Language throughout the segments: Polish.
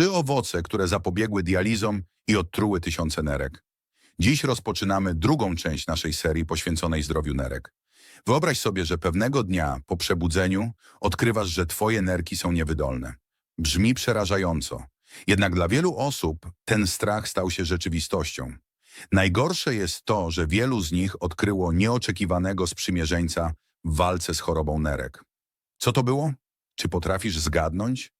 Trzy owoce, które zapobiegły dializom i odtruły tysiące nerek. Dziś rozpoczynamy drugą część naszej serii poświęconej zdrowiu nerek. Wyobraź sobie, że pewnego dnia po przebudzeniu odkrywasz, że twoje nerki są niewydolne. Brzmi przerażająco. Jednak dla wielu osób ten strach stał się rzeczywistością. Najgorsze jest to, że wielu z nich odkryło nieoczekiwanego sprzymierzeńca w walce z chorobą nerek. Co to było? Czy potrafisz zgadnąć?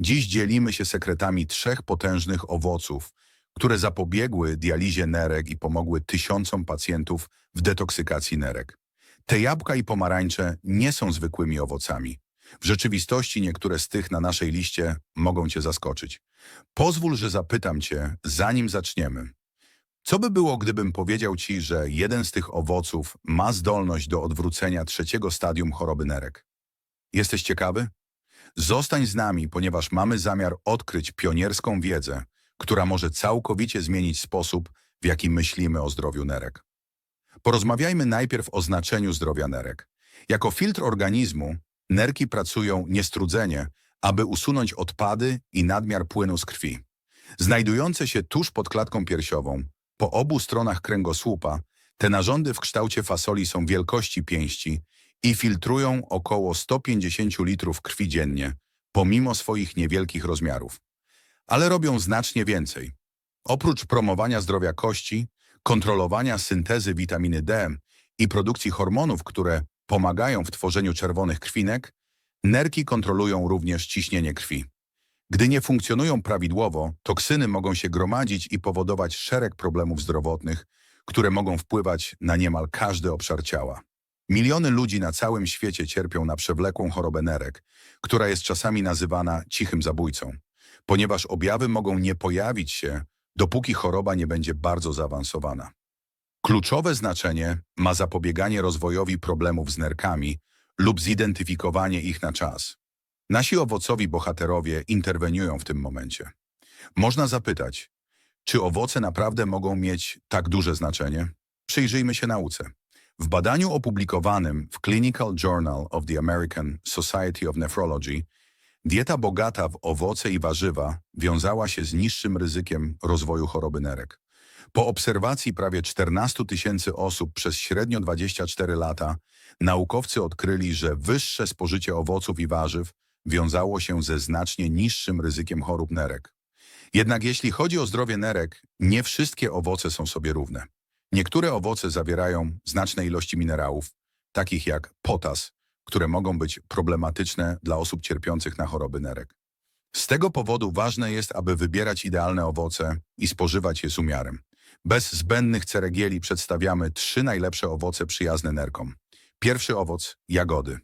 Dziś dzielimy się sekretami trzech potężnych owoców, które zapobiegły dializie nerek i pomogły tysiącom pacjentów w detoksykacji nerek. Te jabłka i pomarańcze nie są zwykłymi owocami. W rzeczywistości niektóre z tych na naszej liście mogą Cię zaskoczyć. Pozwól, że zapytam Cię, zanim zaczniemy. Co by było, gdybym powiedział Ci, że jeden z tych owoców ma zdolność do odwrócenia trzeciego stadium choroby nerek? Jesteś ciekawy? Zostań z nami, ponieważ mamy zamiar odkryć pionierską wiedzę, która może całkowicie zmienić sposób, w jaki myślimy o zdrowiu nerek. Porozmawiajmy najpierw o znaczeniu zdrowia nerek. Jako filtr organizmu, nerki pracują niestrudzenie, aby usunąć odpady i nadmiar płynu z krwi. Znajdujące się tuż pod klatką piersiową, po obu stronach kręgosłupa, te narządy w kształcie fasoli są wielkości pięści i filtrują około 150 litrów krwi dziennie, pomimo swoich niewielkich rozmiarów. Ale robią znacznie więcej. Oprócz promowania zdrowia kości, kontrolowania syntezy witaminy D i produkcji hormonów, które pomagają w tworzeniu czerwonych krwinek, nerki kontrolują również ciśnienie krwi. Gdy nie funkcjonują prawidłowo, toksyny mogą się gromadzić i powodować szereg problemów zdrowotnych, które mogą wpływać na niemal każdy obszar ciała. Miliony ludzi na całym świecie cierpią na przewlekłą chorobę nerek, która jest czasami nazywana cichym zabójcą, ponieważ objawy mogą nie pojawić się, dopóki choroba nie będzie bardzo zaawansowana. Kluczowe znaczenie ma zapobieganie rozwojowi problemów z nerkami lub zidentyfikowanie ich na czas. Nasi owocowi bohaterowie interweniują w tym momencie. Można zapytać, czy owoce naprawdę mogą mieć tak duże znaczenie? Przyjrzyjmy się nauce. W badaniu opublikowanym w Clinical Journal of the American Society of Nephrology dieta bogata w owoce i warzywa wiązała się z niższym ryzykiem rozwoju choroby nerek. Po obserwacji prawie 14 tysięcy osób przez średnio 24 lata, naukowcy odkryli, że wyższe spożycie owoców i warzyw wiązało się ze znacznie niższym ryzykiem chorób nerek. Jednak jeśli chodzi o zdrowie nerek, nie wszystkie owoce są sobie równe. Niektóre owoce zawierają znaczne ilości minerałów, takich jak potas, które mogą być problematyczne dla osób cierpiących na choroby nerek. Z tego powodu ważne jest, aby wybierać idealne owoce i spożywać je z umiarem. Bez zbędnych ceregieli przedstawiamy trzy najlepsze owoce przyjazne nerkom. Pierwszy owoc – jagody.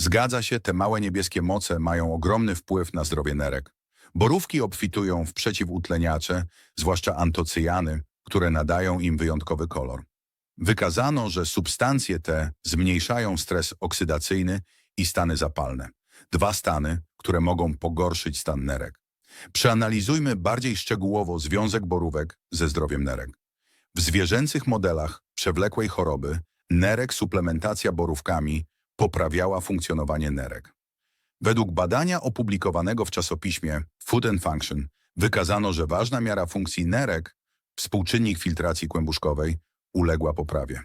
Zgadza się, te małe niebieskie moce mają ogromny wpływ na zdrowie nerek. Borówki obfitują w przeciwutleniacze, zwłaszcza antocyjany, które nadają im wyjątkowy kolor. Wykazano, że substancje te zmniejszają stres oksydacyjny i stany zapalne. Dwa stany, które mogą pogorszyć stan nerek. Przeanalizujmy bardziej szczegółowo związek borówek ze zdrowiem nerek. W zwierzęcych modelach przewlekłej choroby nerek suplementacja borówkami poprawiała funkcjonowanie nerek. Według badania opublikowanego w czasopiśmie Food and Function wykazano, że ważna miara funkcji nerek, współczynnik filtracji kłębuszkowej, uległa poprawie.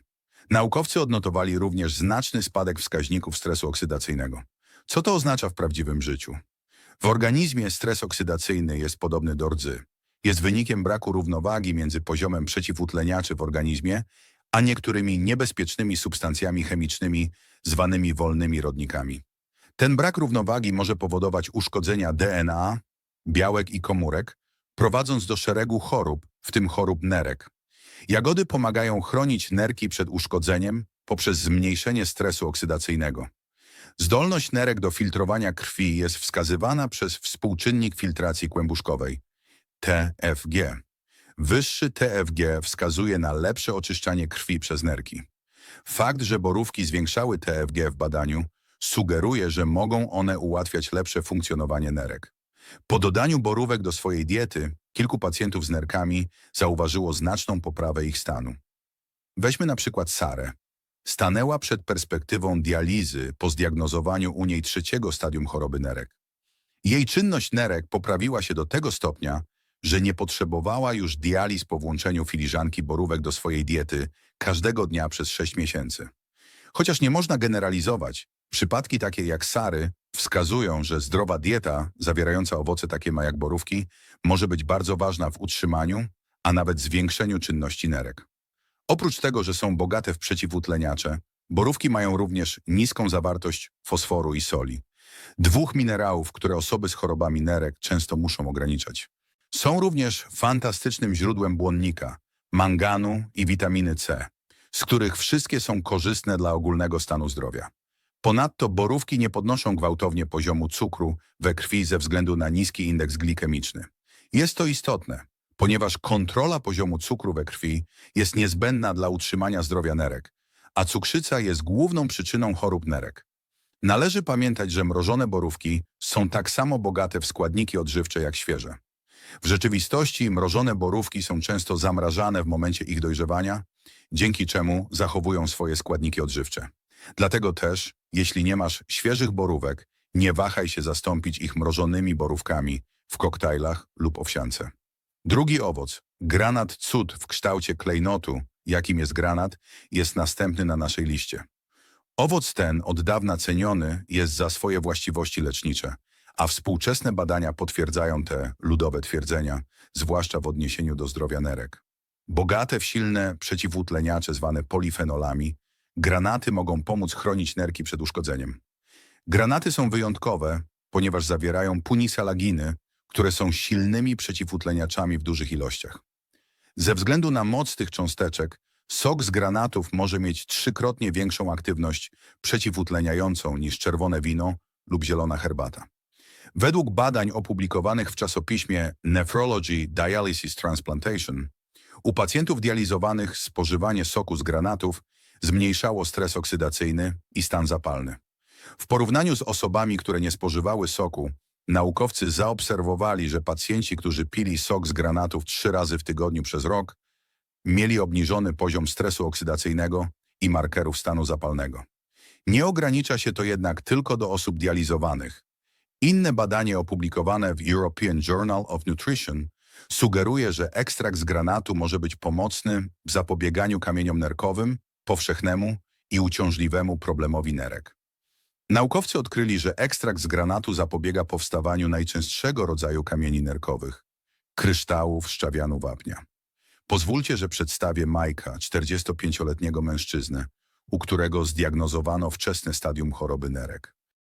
Naukowcy odnotowali również znaczny spadek wskaźników stresu oksydacyjnego. Co to oznacza w prawdziwym życiu? W organizmie stres oksydacyjny jest podobny do rdzy. Jest wynikiem braku równowagi między poziomem przeciwutleniaczy w organizmie, a niektórymi niebezpiecznymi substancjami chemicznymi zwanymi wolnymi rodnikami. Ten brak równowagi może powodować uszkodzenia DNA, białek i komórek, prowadząc do szeregu chorób, w tym chorób nerek. Jagody pomagają chronić nerki przed uszkodzeniem poprzez zmniejszenie stresu oksydacyjnego. Zdolność nerek do filtrowania krwi jest wskazywana przez współczynnik filtracji kłębuszkowej TFG. Wyższy TFG wskazuje na lepsze oczyszczanie krwi przez nerki. Fakt, że borówki zwiększały TFG w badaniu, sugeruje, że mogą one ułatwiać lepsze funkcjonowanie nerek. Po dodaniu borówek do swojej diety, kilku pacjentów z nerkami zauważyło znaczną poprawę ich stanu. Weźmy na przykład Sarę. Stanęła przed perspektywą dializy po zdiagnozowaniu u niej trzeciego stadium choroby nerek. Jej czynność nerek poprawiła się do tego stopnia, że nie potrzebowała już dializ po włączeniu filiżanki borówek do swojej diety każdego dnia przez 6 miesięcy. Chociaż nie można generalizować, przypadki takie jak Sary wskazują, że zdrowa dieta zawierająca owoce takie ma jak borówki może być bardzo ważna w utrzymaniu, a nawet zwiększeniu czynności nerek. Oprócz tego, że są bogate w przeciwutleniacze, borówki mają również niską zawartość fosforu i soli. Dwóch minerałów, które osoby z chorobami nerek często muszą ograniczać. Są również fantastycznym źródłem błonnika, manganu i witaminy C, z których wszystkie są korzystne dla ogólnego stanu zdrowia. Ponadto borówki nie podnoszą gwałtownie poziomu cukru we krwi ze względu na niski indeks glikemiczny. Jest to istotne, ponieważ kontrola poziomu cukru we krwi jest niezbędna dla utrzymania zdrowia nerek, a cukrzyca jest główną przyczyną chorób nerek. Należy pamiętać, że mrożone borówki są tak samo bogate w składniki odżywcze jak świeże. W rzeczywistości mrożone borówki są często zamrażane w momencie ich dojrzewania, dzięki czemu zachowują swoje składniki odżywcze. Dlatego też, jeśli nie masz świeżych borówek, nie wahaj się zastąpić ich mrożonymi borówkami w koktajlach lub owsiance. Drugi owoc, granat cud w kształcie klejnotu, jakim jest granat, jest następny na naszej liście. Owoc ten, od dawna ceniony, jest za swoje właściwości lecznicze, a współczesne badania potwierdzają te ludowe twierdzenia, zwłaszcza w odniesieniu do zdrowia nerek. Bogate w silne przeciwutleniacze zwane polifenolami, granaty mogą pomóc chronić nerki przed uszkodzeniem. Granaty są wyjątkowe, ponieważ zawierają punisalaginy, które są silnymi przeciwutleniaczami w dużych ilościach. Ze względu na moc tych cząsteczek, sok z granatów może mieć trzykrotnie większą aktywność przeciwutleniającą niż czerwone wino lub zielona herbata. Według badań opublikowanych w czasopiśmie Nephrology Dialysis Transplantation, u pacjentów dializowanych spożywanie soku z granatów zmniejszało stres oksydacyjny i stan zapalny. W porównaniu z osobami, które nie spożywały soku, naukowcy zaobserwowali, że pacjenci, którzy pili sok z granatów trzy razy w tygodniu przez rok, mieli obniżony poziom stresu oksydacyjnego i markerów stanu zapalnego. Nie ogranicza się to jednak tylko do osób dializowanych. Inne badanie opublikowane w European Journal of Nutrition sugeruje, że ekstrakt z granatu może być pomocny w zapobieganiu kamieniom nerkowym, powszechnemu i uciążliwemu problemowi nerek. Naukowcy odkryli, że ekstrakt z granatu zapobiega powstawaniu najczęstszego rodzaju kamieni nerkowych – kryształów szczawianu wapnia. Pozwólcie, że przedstawię Majka, 45-letniego mężczyznę, u którego zdiagnozowano wczesne stadium choroby nerek.